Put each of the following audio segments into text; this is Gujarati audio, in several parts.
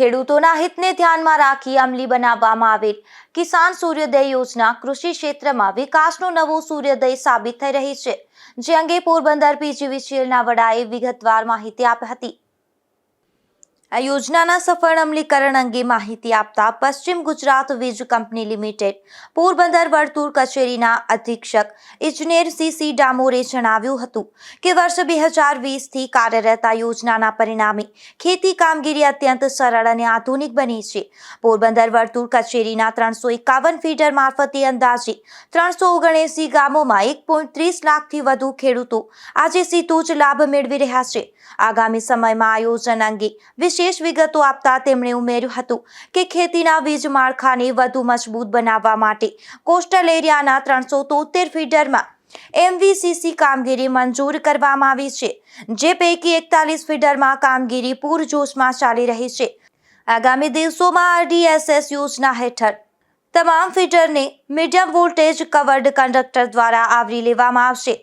ખેડૂતોના હિતને ધ્યાનમાં રાખી અમલી બનાવવામાં આવેલ કિસાન સૂર્યોદય યોજના કૃષિ ક્ષેત્રમાં વિકાસનો નવો સૂર્યોદય સાબિત થઈ રહી છે. જે અંગે પોરબંદર પીજીવીસીએલના વડાએ વિગતવાર માહિતી આપી હતી. આ યોજનાના સફળ અમલીકરણ અંગે માહિતી આપતા પશ્ચિમ ગુજરાત વીજ કંપની લિમિટેડ પોરબંદર વર્તુળ કચેરીના અધિક્ષક ઇજનેર સીસી ડામોરે જણાવ્યું હતું કે વર્ષ બે હજાર વીસથી કાર્યરત આ યોજનાના પરિણામે ખેતી કામગીરી અત્યંત સરળ અને આધુનિક બની છે. પોરબંદર વર્તુળ કચેરીના ત્રણસો એકાવન ફીડર મારફતે અંદાજે ત્રણસો ઓગણએંસી ગામોમાં એક પોઈન્ટ ત્રીસ લાખથી વધુ ખેડૂતો આજે સીધો જ લાભ મેળવી રહ્યા છે. આગામી સમયમાં આયોજન અંગે વિશેષ વિગતો આપતા તેમણે ઉમેર્યું હતું કે ખેતીના વીજ માળખાને વધુ મજબૂત બનાવવા માટે કોસ્ટલ એરિયાના ત્રણસો તોતેર ફીડરમાં એમવીસીસી કામગીરી મંજૂર કરવામાં આવી છે, જે પૈકી એકતાલીસ ફીડરમાં કામગીરી પૂરજોશમાં ચાલી રહી છે. આગામી દિવસોમાં આરડીએસએસ યોજના હેઠળ તમામ ફીડરને મીડિયમ વોલ્ટેજ કવર્ડ કંડક્ટર દ્વારા આવરી લેવામાં આવશે,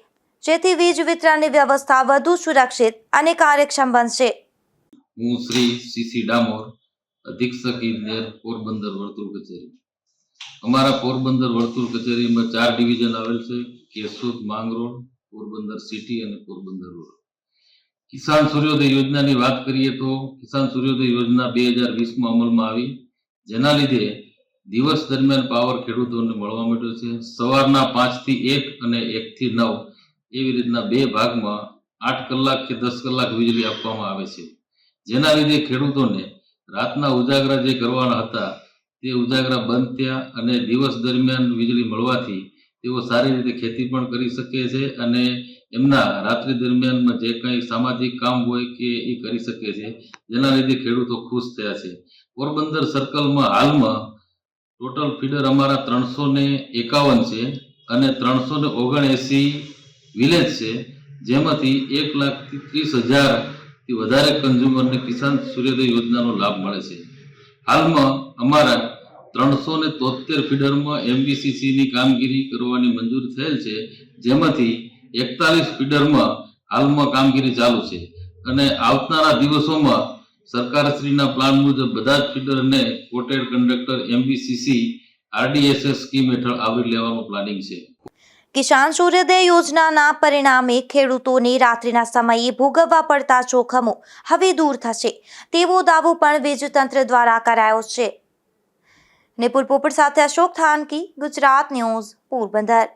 જેથી વીજ વિતરણની વ્યવસ્થા વધુ સુરક્ષિત અને કાર્યક્ષમ બનશે. હું શ્રી સીસી ડામોર, અધિક્ષક ઇજનેર પોરબંદર વર્તુળ કચેરી. અમારા પોરબંદર વર્તુળ કચેરીમાં ચાર ડિવિઝન આવેલ છે, કેશોદ, માંગરોળ, પોરબંદર સિટી અને પોરબંદર રોડ. કિસાન સૂર્યોદય યોજનાની વાત કરીએ તો કિસાન સૂર્યોદય યોજના બે હજાર વીસમાં અમલમાં આવી. જેના લીધે દિવસ દરમિયાન પાવર ખેડૂતોને મળવા માંડ્યો છે. સવારના પાંચથી એક અને એકથી નવ એવી રીતના બે ભાગમાં આઠ કલાક કે દસ કલાક વીજળી આપવામાં આવે છે. જેના લીધે ખેડૂતોને રાતના ઉજાગરા જે કરવાના હતા, તે ઉજાગરા બંધ થયા અને દિવસ દરમિયાન વીજળી મળવાથી તેઓ સારી રીતે ખેતી પણ કરી શકે છે અને એમના રાત્રિ દરમિયાનમાં જે કંઈ સામાજિક કામ હોય કે એ કરી શકે છે, જેના લીધે ખેડૂતો ખુશ થયા છે. પોરબંદર સર્કલમાં હાલમાં ટોટલ ફીડર અમારા ત્રણસો ને એકાવન છે અને ત્રણસો ને ઓગણએંસી વિલેજ છે, જેમાંથી એક લાખ ત્રીસ હજારથી વધારે કન્ઝ્યુમરને કિસાન સૂર્યોદય યોજનાનો લાભ મળે છે. હાલમાં અમારા ત્રણસો ને તોતેર ફીડરમાં એમબીસીસીની કામગીરી કરવાની મંજૂર થયેલ છે, જેમાંથી એકતાલીસ ફીડરમાં હાલમાં કામગીરી ચાલુ છે. અને આવનારા દિવસોમાં સરકારશ્રીના પ્લાન મુજબ બધા જ ફીડરને coated conductor MBCC RDSS scheme હેઠળ આવરી લેવાનું પ્લાનિંગ છે. કિસાન સૂર્યોદય યોજનાના પરિણામે ખેડૂતોને રાત્રિના સમયે ભોગવવા પડતા જોખમો હવે દૂર થશે. તેવો દાવો પણ વીજતંત્ર દ્વારા કરાયો છે. નિપુલ પોપટ સાથે અશોક થાનકી, ગુજરાત ન્યૂઝ, પોરબંદર.